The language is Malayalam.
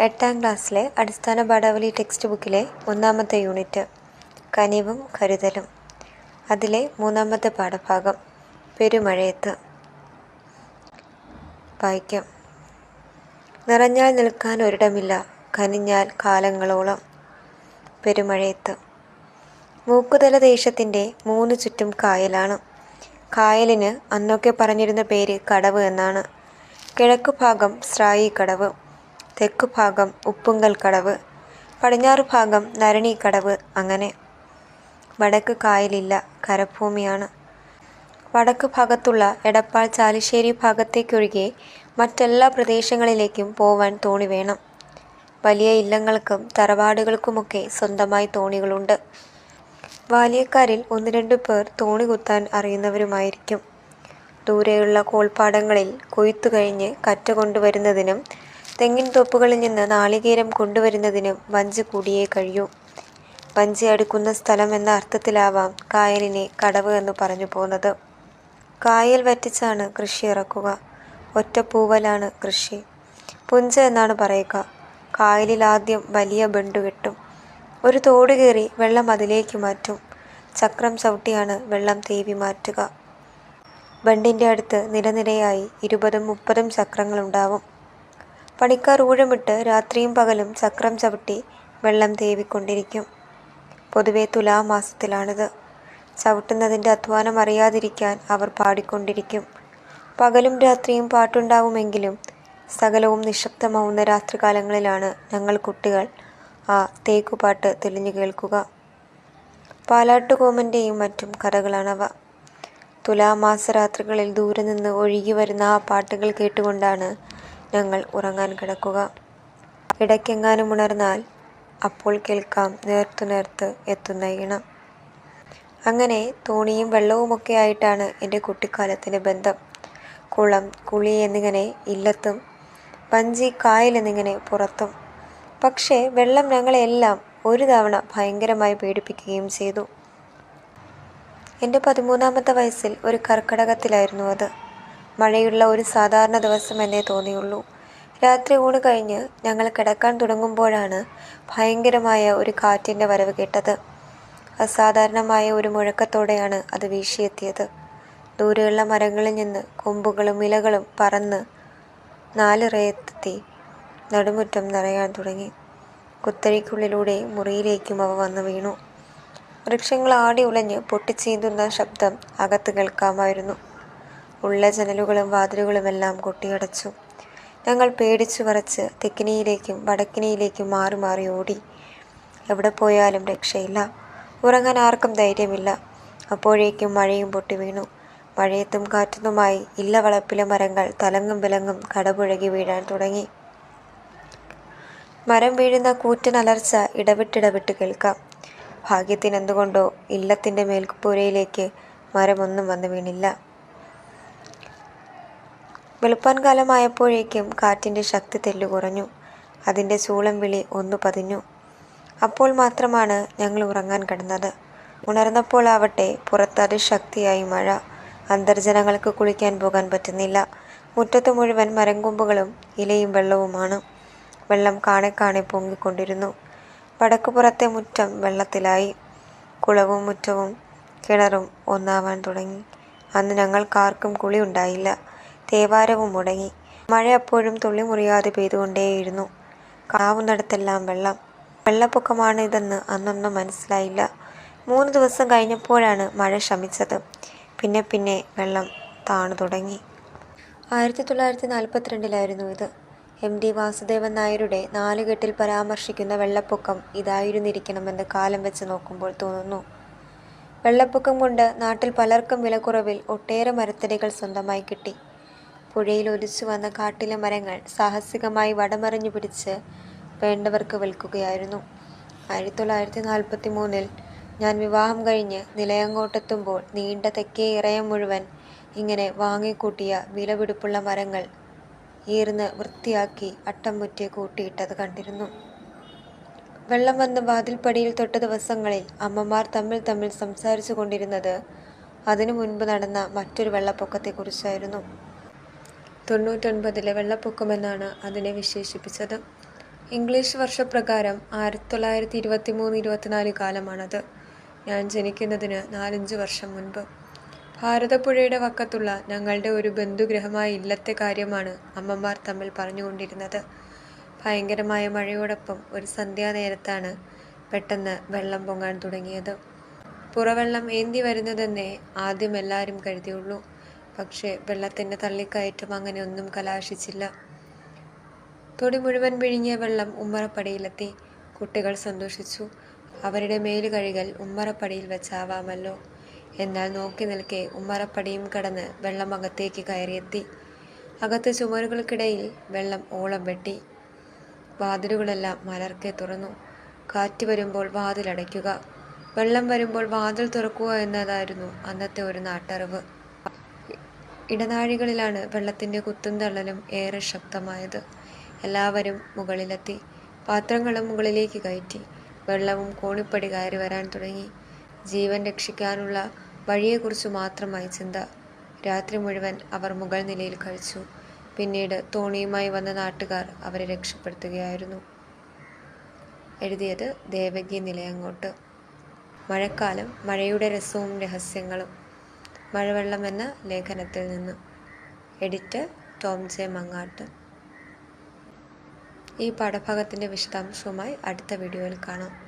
എട്ടാം ക്ലാസ്സിലെ അടിസ്ഥാന പാഠാവലി ടെക്സ്റ്റ് ബുക്കിലെ ഒന്നാമത്തെ യൂണിറ്റ് കനിവും കരുതലും. അതിലെ മൂന്നാമത്തെ പാഠഭാഗം പെരുമഴയത്ത്. വായിക്കാം. നിറഞ്ഞാൽ നിൽക്കാൻ ഒരിടമില്ല കനിഞ്ഞാൽ കാലങ്ങളോളം. പെരുമഴയത്ത്. മൂക്കുതല ദേശത്തിന്റെ മൂന്ന് ചുറ്റും കായലാണ്. കായലിന് അന്നൊക്കെ പറഞ്ഞിരുന്ന പേര് കടവ് എന്നാണ്. കിഴക്കു ഭാഗം സ്രായി കടവ് തെക്കു ഭാഗം ഉപ്പുങ്കൽ കടവ് പടിഞ്ഞാറ് ഭാഗം നരണി കടവ് അങ്ങനെ. വടക്ക് കായലില്ല കരഭൂമിയാണ്. വടക്ക് ഭാഗത്തുള്ള എടപ്പാൾ ചാലിശ്ശേരി ഭാഗത്തേക്കൊഴികെ മറ്റെല്ലാ പ്രദേശങ്ങളിലേക്കും പോവാൻ തോണി വേണം. വലിയ ഇല്ലങ്ങൾക്കും തറവാടുകൾക്കുമൊക്കെ സ്വന്തമായി തോണികളുണ്ട്. വാലിയക്കാരിൽ ഒന്ന് രണ്ട് പേർ തോണി കുത്താൻ അറിയുന്നവരുമായിരിക്കും. ദൂരെയുള്ള കോൾപ്പാടങ്ങളിൽ കൊയ്ത്തു കഴിഞ്ഞ് കറ്റ കൊണ്ടുവരുന്നതിനും തെങ്ങിൻ തോപ്പുകളിൽ നിന്ന് നാളികേരം കൊണ്ടുവരുന്നതിന് വഞ്ച് കൂടിയേ കഴിയൂ. വഞ്ചി അടുക്കുന്ന സ്ഥലം എന്ന അർത്ഥത്തിലാവാം കായലിനെ കടവ് എന്ന് പറഞ്ഞു പോകുന്നത് കായൽ വറ്റിച്ചാണ് കൃഷി ഇറക്കുക. ഒറ്റ പൂവലാണ് കൃഷി. പുഞ്ച എന്നാണ് പറയുക. കായലിൽ ആദ്യം വലിയ ബണ്ട് കെട്ടും. ഒരു തോട് കയറി വെള്ളം അതിലേക്ക് മാറ്റും. ചക്രം ചവിട്ടിയാണ് വെള്ളം തേവി മാറ്റുക. ബണ്ടിന്റെ അടുത്ത് നിരനിരയായി ഇരുപതും മുപ്പതും ചക്രങ്ങളുണ്ടാവും. പണിക്കാർ ഊഴമിട്ട് രാത്രിയും പകലും ചക്രം ചവിട്ടി വെള്ളം തേവിക്കൊണ്ടിരിക്കും. പൊതുവെ തുലാമാസത്തിലാണിത്. ചവിട്ടുന്നതിന്റെ അധ്വാനം അറിയാതിരിക്കാൻ അവർ പാടിക്കൊണ്ടിരിക്കും. പകലും രാത്രിയും പാട്ടുണ്ടാവുമെങ്കിലും സകലവും നിശബ്ദമാവുന്ന രാത്രികാലങ്ങളിലാണ് ഞങ്ങൾ കുട്ടികൾ ആ തേക്കുപാട്ട് തെളിഞ്ഞു കേൾക്കുക. പാലാട്ടുകോമന്റെയും മറ്റും കഥകളാണവ. തുലാമാസ രാത്രികളിൽ ദൂരെ നിന്ന് ഒഴുകി വരുന്ന ആ പാട്ടുകൾ കേട്ടുകൊണ്ടാണ് ഞങ്ങൾ ഉറങ്ങാൻ കിടക്കുക. ഇടയ്ക്കെങ്ങാനും ഉണർന്നാൽ അപ്പോൾ കേൾക്കാം നേർത്തു നേർത്ത് എത്തുന്ന ഈണം. അങ്ങനെ തോണിയും വെള്ളവുമൊക്കെ ആയിട്ടാണ് എന്റെ കുട്ടിക്കാലത്തിന്റെ ബന്ധം. കുളം കുളി എന്നിങ്ങനെ ഇല്ലത്തും പഞ്ചി കായൽ എന്നിങ്ങനെ പുറത്തും. പക്ഷേ വെള്ളം ഞങ്ങളെല്ലാം ഒരു തവണ ഭയങ്കരമായി പീഡിപ്പിക്കുകയും ചെയ്തു. എന്റെ പതിമൂന്നാമത്തെ വയസ്സിൽ ഒരു കർക്കടകത്തിലായിരുന്നു അത്. മഴയുള്ള ഒരു സാധാരണ ദിവസം എന്നേ തോന്നിയുള്ളൂ. രാത്രി ഊണ് കഴിഞ്ഞ് ഞങ്ങൾ കിടക്കാൻ തുടങ്ങുമ്പോഴാണ് ഭയങ്കരമായ ഒരു കാറ്റിന്റെ വരവ് കേട്ടത്. അസാധാരണമായ ഒരു മുഴക്കത്തോടെയാണ് അത് വീശിയെത്തിയത്. ദൂരെയുള്ള മരങ്ങളിൽ നിന്ന് കൊമ്പുകളും ഇലകളും പറന്ന് നാലിറയെത്തി നടുമുറ്റം നിറയാൻ തുടങ്ങി. കുത്തഴിക്കുള്ളിലൂടെ മുറിയിലേക്കും അവ വന്നു വീണു. വൃക്ഷങ്ങൾ ആടി ഉലഞ്ഞ് പൊട്ടിച്ചീന്തുന്ന ശബ്ദം അകത്ത് കേൾക്കാമായിരുന്നു. ഉള്ള ജനലുകളും വാതിലുകളുമെല്ലാം കൊട്ടിയടച്ചു. ഞങ്ങൾ പേടിച്ചു വരച്ച് തെക്കിനിയിലേക്കും വടക്കിനിയിലേക്കും മാറി മാറി ഓടി. എവിടെ പോയാലും രക്ഷയില്ല. ഉറങ്ങാൻ ആർക്കും ധൈര്യമില്ല. അപ്പോഴേക്കും മഴയും പൊട്ടി വീണു. മഴയത്തും കാറ്റുന്നുമായി ഇല്ലവളപ്പിലെ മരങ്ങൾ തലങ്ങും വിലങ്ങും കടപുഴകി വീഴാൻ തുടങ്ങി. മരം വീഴുന്ന കൂറ്റൻ അലർച്ച ഇടവിട്ടിടവിട്ട് കേൾക്കാം. ഭാഗ്യത്തിനെന്തുകൊണ്ടോ ഇല്ലത്തിന്റെ മേൽക്കൂരയിലേക്ക് മരമൊന്നും വന്നു വീണില്ല. വെളുപ്പാൻ കാലമായപ്പോഴേക്കും കാറ്റിന്റെ ശക്തി തെല്ലു കുറഞ്ഞു. അതിന്റെ ചൂളം വിളി ഒന്നു പതിഞ്ഞു. അപ്പോൾ മാത്രമാണ് ഞങ്ങൾ ഉറങ്ങാൻ കിടന്നത്. ഉണർന്നപ്പോൾ ആവട്ടെ പുറത്ത് അതിശക്തിയായി മഴ. അന്തർജനങ്ങൾക്ക് കുളിക്കാൻ പോകാൻ പറ്റുന്നില്ല. മുറ്റത്ത് മുഴുവൻ മരംകൊമ്പുകളും ഇലയും വെള്ളവുമാണ്. വെള്ളം കാണെ കാണെ പൊങ്ങിക്കൊണ്ടിരുന്നു. വടക്കുപുറത്തെ മുറ്റം വെള്ളത്തിലായി. കുളവും മുറ്റവും കിണറും ഒന്നാവാൻ തുടങ്ങി. അന്ന് ഞങ്ങൾക്കാർക്കും കുളി ഉണ്ടായില്ല തേവാരവും മുടങ്ങി. മഴ അപ്പോഴും തുള്ളി മുറിയാതെ പെയ്തുകൊണ്ടേയിരുന്നു. കാവുന്നിടത്തെല്ലാം വെള്ളം. വെള്ളപ്പൊക്കമാണ് ഇതെന്ന് അന്നൊന്നും മനസ്സിലായില്ല. മൂന്ന് ദിവസം കഴിഞ്ഞപ്പോഴാണ് മഴ ശമിച്ചത്. പിന്നെ പിന്നെ വെള്ളം താണു തുടങ്ങി. ആയിരത്തി തൊള്ളായിരത്തി നാൽപ്പത്തിരണ്ടിലായിരുന്നു ഇത്. എം ഡി വാസുദേവൻ നായരുടെ നാലുകെട്ടിൽ പരാമർശിക്കുന്ന വെള്ളപ്പൊക്കം ഇതായിരുന്നിരിക്കണമെന്ന് കാലം വെച്ച് നോക്കുമ്പോൾ തോന്നുന്നു. വെള്ളപ്പൊക്കം കൊണ്ട് നാട്ടിൽ പലർക്കും വിലക്കുറവിൽ ഒട്ടേറെ മരത്തടികൾ സ്വന്തമായി കിട്ടി. പുഴയിൽ ഒലിച്ചു വന്ന കാട്ടിലെ മരങ്ങൾ സാഹസികമായി വടമറിഞ്ഞു പിടിച്ച് വേണ്ടവർക്ക് വിൽക്കുകയായിരുന്നു. ആയിരത്തി തൊള്ളായിരത്തി നാൽപ്പത്തി മൂന്നിൽ ഞാൻ വിവാഹം കഴിഞ്ഞ് നിലയങ്ങോട്ടെത്തുമ്പോൾ നീണ്ട തെക്കേ ഇറയം മുഴുവൻ ഇങ്ങനെ വാങ്ങിക്കൂട്ടിയ വിലപിടിപ്പുള്ള മരങ്ങൾ ഈർന്ന് വൃത്തിയാക്കി അട്ടം മുറ്റി കൂട്ടിയിട്ടത് കണ്ടിരുന്നു. വെള്ളം വന്ന വാതിൽപ്പടിയിൽ തൊട്ട ദിവസങ്ങളിൽ അമ്മമാർ തമ്മിൽ തമ്മിൽ സംസാരിച്ചു കൊണ്ടിരുന്നത് അതിനു മുൻപ് നടന്ന മറ്റൊരു വെള്ളപ്പൊക്കത്തെക്കുറിച്ചായിരുന്നു. തൊണ്ണൂറ്റൊൻപതിലെ വെള്ളപ്പൊക്കമെന്നാണ് അതിനെ വിശേഷിപ്പിച്ചത്. ഇംഗ്ലീഷ് വർഷപ്രകാരം ആയിരത്തി തൊള്ളായിരത്തി ഇരുപത്തി മൂന്ന് ഇരുപത്തിനാല് കാലമാണത്. ഞാൻ ജനിക്കുന്നതിന് നാലഞ്ച് വർഷം മുൻപ്. ഭാരതപ്പുഴയുടെ വക്കത്തുള്ള ഞങ്ങളുടെ ഒരു ബന്ധുഗ്രഹമായ ഇല്ലത്തെ കാര്യമാണ് അമ്മമാർ തമ്മിൽ പറഞ്ഞുകൊണ്ടിരുന്നത്. ഭയങ്കരമായ മഴയോടൊപ്പം ഒരു സന്ധ്യാനേരത്താണ് പെട്ടെന്ന് വെള്ളം പൊങ്ങാൻ തുടങ്ങിയത്. പുറവെള്ളം ഏന്തി വരുന്നതെന്നേ ആദ്യം എല്ലാവരും കരുതിയുള്ളൂ. പക്ഷേ വെള്ളത്തിന്റെ തള്ളിക്കയറ്റം അങ്ങനെ ഒന്നും കലാശിച്ചില്ല. തൊടി മുഴുവൻ വിഴുങ്ങിയ വെള്ളം ഉമ്മറപ്പടിയിലെത്തി. കുട്ടികൾ സന്തോഷിച്ചു. അവരുടെ മേൽ കഴുകൽ ഉമ്മറപ്പടിയിൽ വെച്ചാവാമല്ലോ. എന്നാൽ നോക്കി നിൽക്കെ ഉമ്മറപ്പടിയും കടന്ന് വെള്ളം അകത്തേക്ക് കയറിയെത്തി. അകത്ത് ചുമരുകൾക്കിടയിൽ വെള്ളം ഓളം വെട്ടി. വാതിലുകളെല്ലാം മലർക്കെ തുറന്നു. കാറ്റ് വരുമ്പോൾ വാതിലടയ്ക്കുക. വെള്ളം വരുമ്പോൾ വാതിൽ തുറക്കുക എന്നതായിരുന്നു അന്നത്തെ ഒരു നാട്ടറിവ്. ഇടനാഴികളിലാണ് വെള്ളത്തിന്റെ കുത്തും തള്ളലും ഏറെ ശക്തമായത്. എല്ലാവരും മുകളിലെത്തി. പാത്രങ്ങളും മുകളിലേക്ക് കയറ്റി. വെള്ളവും കോണിപ്പടി കയറി വരാൻ തുടങ്ങി. ജീവൻ രക്ഷിക്കാനുള്ള വഴിയെക്കുറിച്ച് മാത്രമായി ചിന്ത. രാത്രി മുഴുവൻ അവർ മുകൾ നിലയിൽ കഴിച്ചു. പിന്നീട് തോണിയുമായി വന്ന നാട്ടുകാർ അവരെ രക്ഷപ്പെടുത്തുകയായിരുന്നു. എഴുതിയത് ദേവകി നിലയങ്ങോട്ട്. മഴക്കാലം മഴയുടെ രസവും രഹസ്യങ്ങളും. മഴവെള്ളം എന്ന ലേഖനത്തിൽ നിന്ന്. Edit Tom J Mangatt. ഈ പാഠഭാഗത്തിന്റെ വിശദാംശവുമായി അടുത്ത വീഡിയോയിൽ കാണാം.